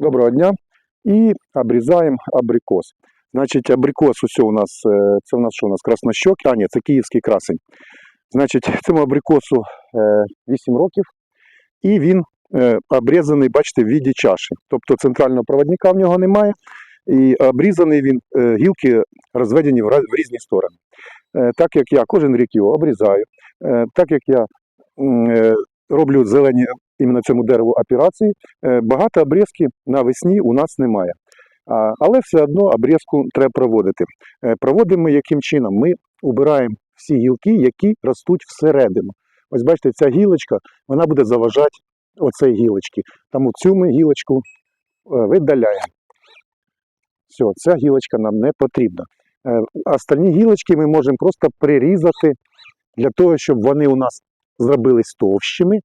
Доброго дня. І обрізаємо абрикос. Значить, абрикос ось у нас, е, це у нас що у нас краснощок, а ні, це київський красень. Значить, цьому абрикосу е, 8 років, і він е, обрізаний, бачите, в віді чаші. Тобто центрального проводника в нього немає, і обрізаний він, е, гілки розведені в різні сторони. Е, Так як я кожен рік його обрізаю, е, так як я е, роблю зелені іменно цьому дереву операції, е, багато обрізків навесні у нас немає. Але все одно обрізку треба проводити. Е, Проводимо ми яким чином? Ми убираємо всі гілки, які ростуть всередину. Ось бачите, ця гілочка вона буде заважати оцей гілочки. Тому цю ми гілочку е, видаляємо. Все, ця гілочка нам не потрібна. Остальні гілочки ми можемо просто прирізати для того, щоб вони у нас зробились товщими,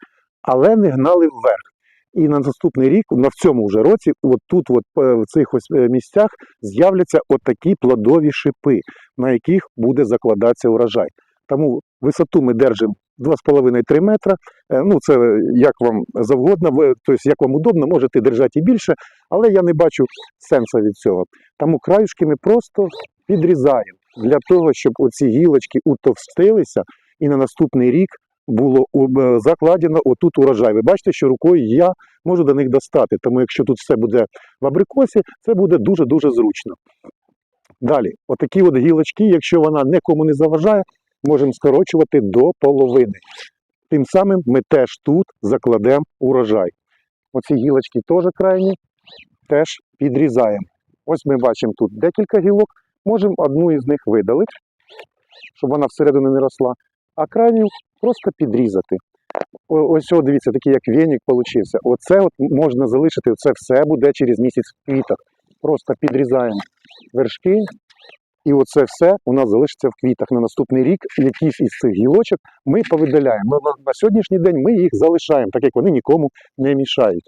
але не гнали вверх. І на наступний рік, на в цьому вже році, от тут, от, е, в цих ось е, місцях, з'являться отакі плодові шипи, на яких буде закладатися урожай. Тому висоту ми держимо 2,5-3 метра. Е, Ну, це як вам завгодно, тобто як вам удобно, можете держати і більше, але я не бачу сенсу від цього. Тому краюшки ми просто підрізаємо для того, щоб оці гілочки утовстилися і на наступний рік було е, закладено отут урожай. Ви бачите, що рукою я можу до них достати. Тому якщо тут все буде в абрикосі, це буде дуже-дуже зручно. Далі, отакі от гілочки, якщо вона нікому не заважає, можемо скорочувати до половини. Тим самим ми теж тут закладемо урожай. Оці гілочки теж крайні, теж підрізаємо. Ось ми бачимо тут декілька гілок, можемо одну із них видалити, щоб вона всередину не росла, а крайню просто підрізати. Ось, о, дивіться, такий як веник получився. Оце от можна залишити, це все буде через місяць в квітах. Просто підрізаємо вершки, і оце все у нас залишиться в квітах. На наступний рік якісь із цих гілочок ми повидаляємо. На, сьогоднішній день ми їх залишаємо, так як вони нікому не мішають.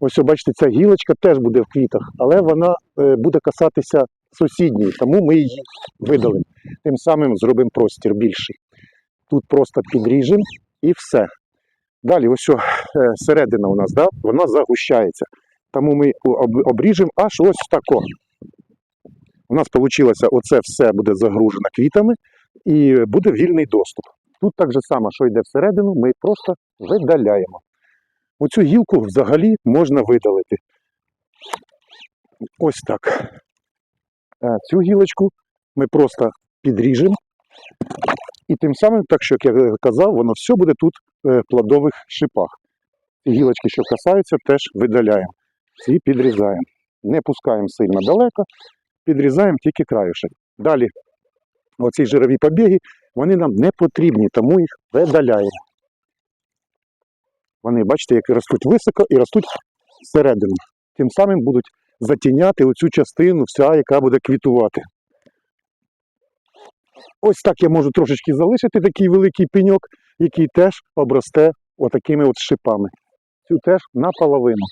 Ось, бачите, ця гілочка теж буде в квітах, але вона е, буде касатися сусідньої, тому ми її видалимо. Тим самим зробимо простір більший. Тут просто підріжемо і все. Далі, ось е, середина у нас, да? вона загущається. Тому ми обріжемо аж ось тако. У нас вийшло, оце все буде загружено квітами і буде вільний доступ. Тут так же само, що йде всередину, ми просто видаляємо. Оцю гілку взагалі можна видалити. Ось так. Е, Цю гілочку ми просто підріжемо. І тим самим, так що як я казав, воно все буде тут е, в плодових шипах. І гілочки, що касаються, теж видаляємо. Ці підрізаємо. Не пускаємо сильно далеко, підрізаємо тільки краюшек. Далі, оці жирові побіги, вони нам не потрібні, тому їх видаляємо. Вони, бачите, як ростуть високо і ростуть всередину. Тим самим будуть затіняти оцю частину, вся, яка буде квітувати. Ось так я можу трошечки залишити такий великий пеньок, який теж обросте отакими от шипами. Цю теж наполовину.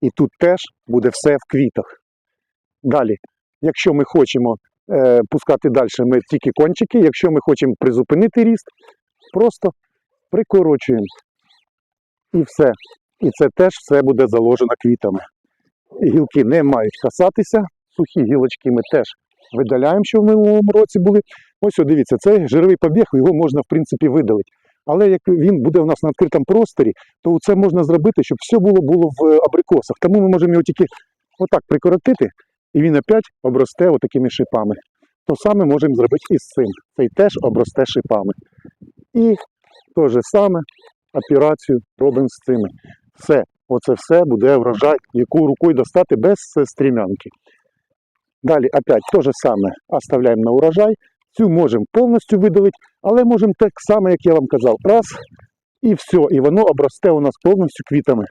І тут теж буде все в квітах. Далі, якщо ми хочемо е, пускати далі, ми тільки кончики, якщо ми хочемо призупинити ріст, просто прикорочуємо. І все. І це теж все буде заложено квітами. Гілки не мають касатися, сухі гілочки ми теж видаляємо, що в минулому році були. Ось, о, дивіться, це жировий побіг, його можна в принципі видалити. Але як він буде у нас на відкритому просторі, то це можна зробити, щоб все було було в е, абрикосах. Тому ми можемо його тільки отак прикоротити, і він опять обросте отакими шипами. То саме можемо зробити і з цим. Цей теж обросте шипами. І те же саме операцію робимо з цими. Все, оце все буде врожай, яку рукою достати без е, стрімянки. Далі опять те же саме оставляємо на урожай. Цю можемо повністю видалити, але можемо так само, як я вам казав, раз, і все, і воно обросте у нас повністю квітами.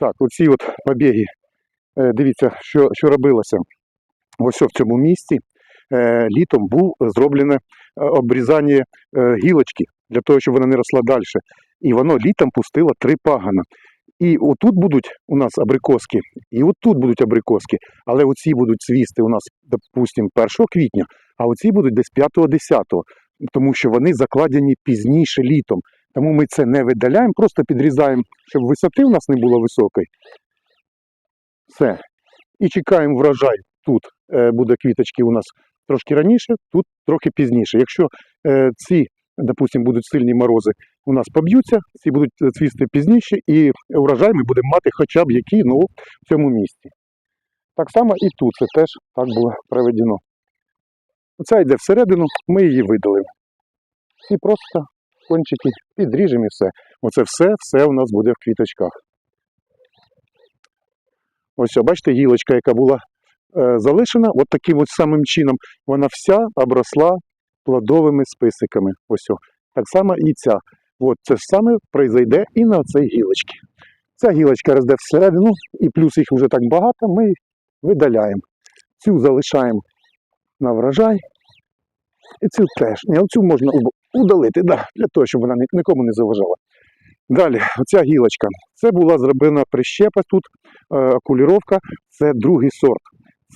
Так, оці от побіги. Е, Дивіться, що, що робилося. Ось в цьому місці е, літом був зроблене е, обрізання гілочки для того, щоб вона не росла далі. І воно літом пустило три пагана. І отут будуть у нас абрикоски, і отут будуть абрикоски, але оці будуть цвісти у нас, допустимо, 1 квітня, а оці будуть десь 5-10, тому що вони закладені пізніше літом. Тому ми це не видаляємо, просто підрізаємо, щоб висоти у нас не було високої. Все. І чекаємо врожай. Тут е, буде квіточки у нас трошки раніше, тут трохи пізніше. Якщо е, ці, допустимо, будуть сильні морози, у нас поб'ються, ці будуть е, цвісти пізніше, і врожай ми будемо мати хоча б який ну, в цьому місці. Так само і тут це теж так було проведено. Оця йде всередину, ми її видалимо. І просто кончики підріжемо і все. Оце все, все у нас буде в квіточках. Ось, бачите, гілочка, яка була е, залишена, от таким от самим чином, вона вся обросла плодовими списиками. Ось, о. так само і ця. От це ж саме произойде і на цій гілочці. Ця гілочка росте всередину, і плюс їх вже так багато, ми видаляємо. Цю залишаємо на врожай. І цю теж. Ні, оцю можна удалити, да, для того, щоб вона нікому не заважала. Далі, оця гілочка. Це була зроблена прищепа тут, е, окуліровка, це другий сорт.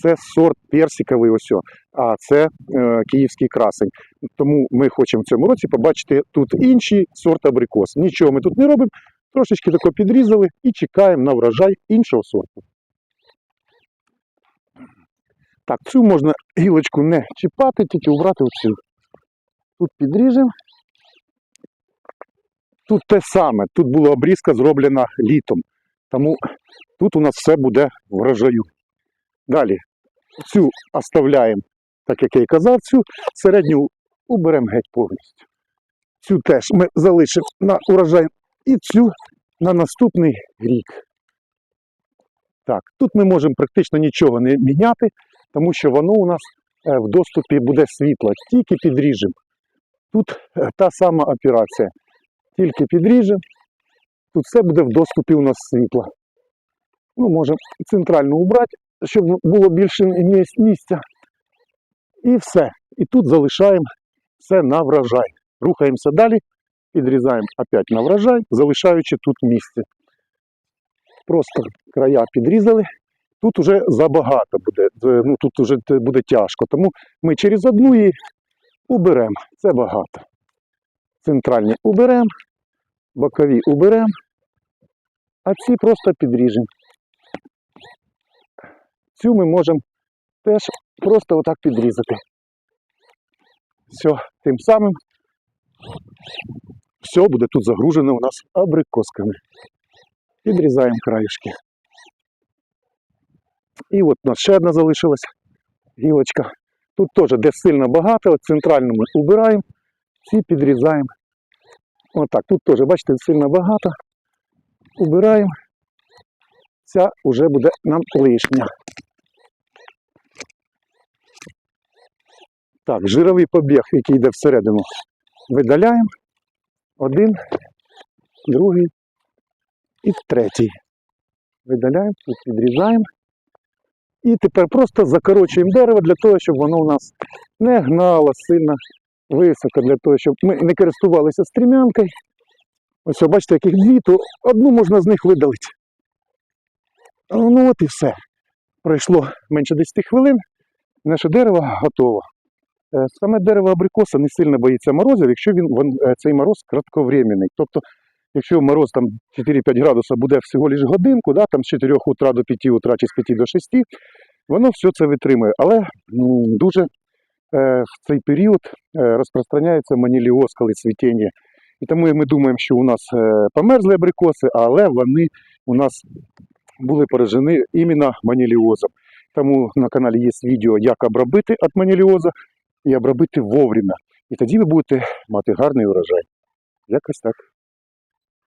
Це сорт персиковий, ось, а це е, київський красень. Тому ми хочемо в цьому році побачити тут інший сорт абрикос. Нічого ми тут не робимо, трошечки тако підрізали і чекаємо на врожай іншого сорту. Так, цю можна гілочку не чіпати, тільки убрати оцю. Тут підріжемо. Тут те саме, тут була обрізка зроблена літом. Тому тут у нас все буде врожаю. Далі цю оставляємо, так як я і казав, цю середню уберемо геть повністю. Цю теж ми залишимо на урожай і цю на наступний рік. Так, тут ми можемо практично нічого не міняти, тому що воно у нас е, в доступі буде світло. Тільки підріжемо. Тут е, та сама операція. Тільки підріжемо. Тут все буде в доступі у нас світла. Ну, можемо центрально убрати, щоб було більше місця. І все. І тут залишаємо все на врожай. Рухаємося далі, підрізаємо опять на врожай, залишаючи тут місце. Просто края підрізали. Тут уже забагато буде, ну тут те- буде тяжко. Тому ми через одну її уберемо. Це багато. Центральні уберемо, бокові уберемо, а ці просто підріжемо. Цю ми можемо теж просто отак підрізати. Все, тим самим все буде тут загружено у нас абрикосками. Підрізаємо краюшки. І от у нас ще одна залишилась гілочка. Тут теж де сильно багато, от центральну ми убираємо, ці підрізаємо. Отак, тут теж, бачите, сильно багато. Убираємо. Ця вже буде нам лишня. Так, жировий побіг, який йде всередину, видаляємо. Один, другий і третій. Видаляємо, тут підрізаємо. І тепер просто закорочуємо дерево для того, щоб воно у нас не гнало сильно високо, для того, щоб ми не користувалися стрімянкою. Ось, бачите, яких дві, то одну можна з них видалити. Ну от і все. Пройшло менше 10 хвилин, наше дерево готово. Е, Саме дерево абрикоса не сильно боїться морозів, якщо він, вон- е, цей мороз кратковременний. Тобто, якщо мороз там 4-5 градусів буде всього лише годинку, да, там з 4 утра до 5 утра чи з 5 до 6, воно все це витримує. Але м, дуже е, в цей період е, розпространяється маніліоз, коли цвітіння. І тому ми думаємо, що у нас померзли абрикоси, але вони у нас були поражені іменно маніліозом. Тому на каналі є відео, як обробити від маніліоза і обробити вовремя. І тоді ви будете мати гарний урожай. Якось так.